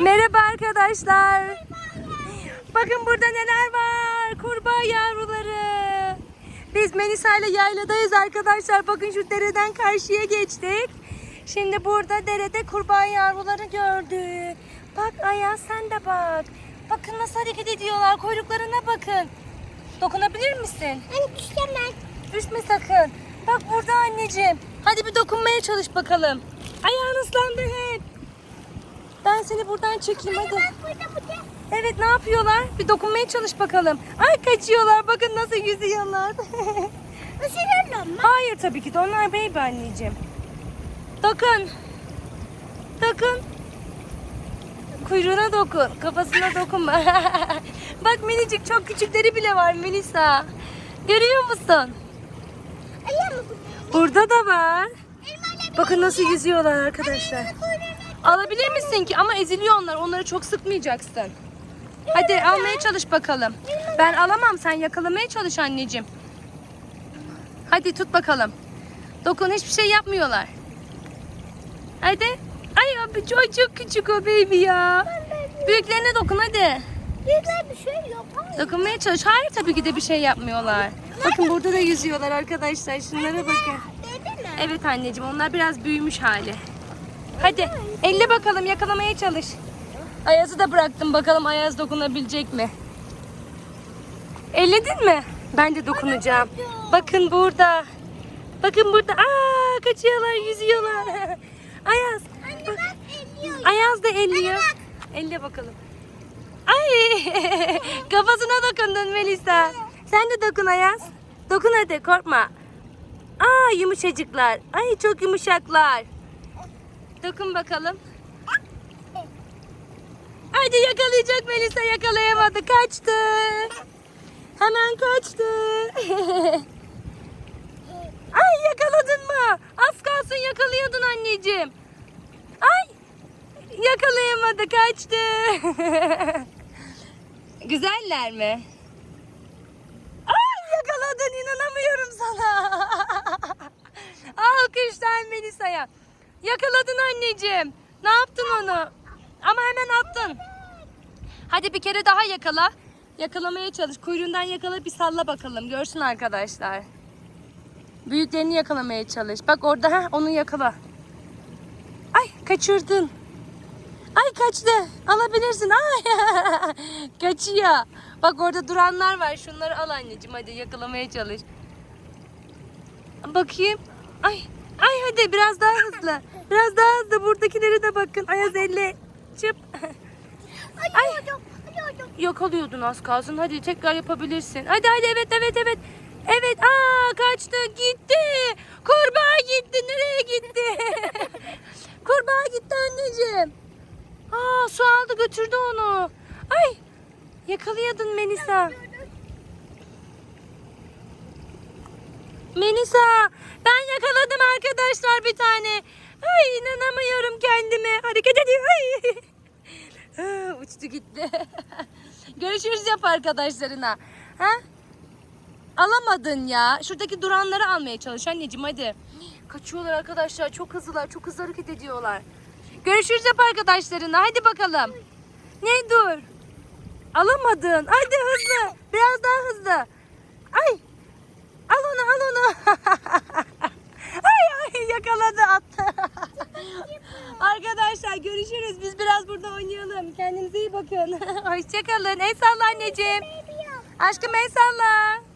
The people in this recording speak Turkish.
Merhaba arkadaşlar. Bakın burada neler var. Kurbağa yavruları. Biz Melisa ile yayladayız arkadaşlar. Bakın şu dereden karşıya geçtik. Şimdi burada derede kurbağa yavruları gördük. Bak Ayaz sen de bak. Bakın nasıl hareket ediyorlar. Kuyruklarına bakın. Dokunabilir misin? Hani düşemez. Düşme sakın. Bak burada anneciğim. Hadi bir dokunmaya çalış bakalım. Ayağın ıslandı hep. Ben seni buradan çekeyim hadi. Bak burada burada. Evet ne yapıyorlar? Bir dokunmaya çalış bakalım. Ay kaçıyorlar. Bakın nasıl yüzüyorlar. Isırırlar mı? Hayır tabii ki de onlar baby anneciğim. Dokun. Dokun. Kuyruğuna dokun. Kafasına dokunma. Bak minicik çok küçükleri bile var Melisa. Görüyor musun? Burada da var. Bakın nasıl yüzüyorlar arkadaşlar. Alabilir misin ki? Ama eziliyor onlar. Onları çok sıkmayacaksın. Hadi almaya çalış bakalım. Ben alamam. Sen yakalamaya çalış anneciğim. Hadi tut bakalım. Dokun hiçbir şey yapmıyorlar. Hadi. Ay abi çok çok küçük o baby ya. Büyüklerine dokun hadi. Büyükler bir şey yapar. Dokunmaya çalış. Hayır tabii ki de bir şey yapmıyorlar. Bakın burada da yüzüyorlar arkadaşlar. Şunlara bakın. Evet anneciğim onlar biraz büyümüş hali. Hadi elle bakalım yakalamaya çalış. Ayaz'ı da bıraktım bakalım Ayaz dokunabilecek mi? Elledin mi? Ben de dokunacağım. Bakın burada. Bakın burada. Aa kaçıyorlar yüzüyorlar. Ayaz. Anne bak elliyor. Ayaz da elliyor. Elle bakalım. Ay kafasına dokundun Melisa. Sen de dokun Ayaz. Dokun hadi korkma. Aa yumuşacıklar. Ay çok yumuşaklar. Dokun bakalım. Hadi yakalayacak Melisa yakalayamadı. Kaçtı. Hemen kaçtı. Ay yakaladın mı? Az kalsın yakalıyordun anneciğim. Ay yakalayamadı kaçtı. Güzeller mi? Ay yakaladın inanamıyorum sana. Alkışlar Melisa'ya. Yakaladın anneciğim. Ne yaptın onu? Ama hemen attın. Hadi bir kere daha yakala. Yakalamaya çalış. Kuyruğundan yakala bir salla bakalım. Görsün arkadaşlar. Büyüklerini yakalamaya çalış. Bak orada ha onu yakala. Ay kaçırdın. Ay kaçtı. Alabilirsin. Ay kaçıyor. Bak orada duranlar var. Şunları al anneciğim. Hadi yakalamaya çalış. Bakayım. Ay. Ay hadi biraz daha hızlı. Biraz daha hızlı. Buradakileri de bakın. Ayaz elle. Çıp. Alıyordum. Alıyordum. Yakalıyordun az kalsın. Hadi tekrar yapabilirsin. Hadi hadi evet evet evet. Evet aa kaçtı gitti. Kurbağa gitti. Nereye gitti? Kurbağa gitti anneciğim. Aa su aldı götürdü onu. Ay yakalayadın Melisa. Melisa ben yakaladım arkadaşlar bir tane. Ay inanamıyorum kendime. Hareket ediyor. Ay. Uçtu gitti. Görüşürüz yap arkadaşlarına. Ha? Alamadın ya. Şuradaki duranları almaya çalış anneciğim hadi. Kaçıyorlar arkadaşlar. Çok hızlılar. Çok hızlı hareket ediyorlar. Görüşürüz yap arkadaşlarına. Hadi bakalım. Ne dur? Alamadın. Hadi hızlı. Biraz daha hızlı. Ay. Al onu al onu. ay ay yakaladı attı. Arkadaşlar görüşürüz. Biz biraz burada oynayalım. Kendinize iyi bakın. Hoşçakalın. El salla anneciğim. Aşkım el salla.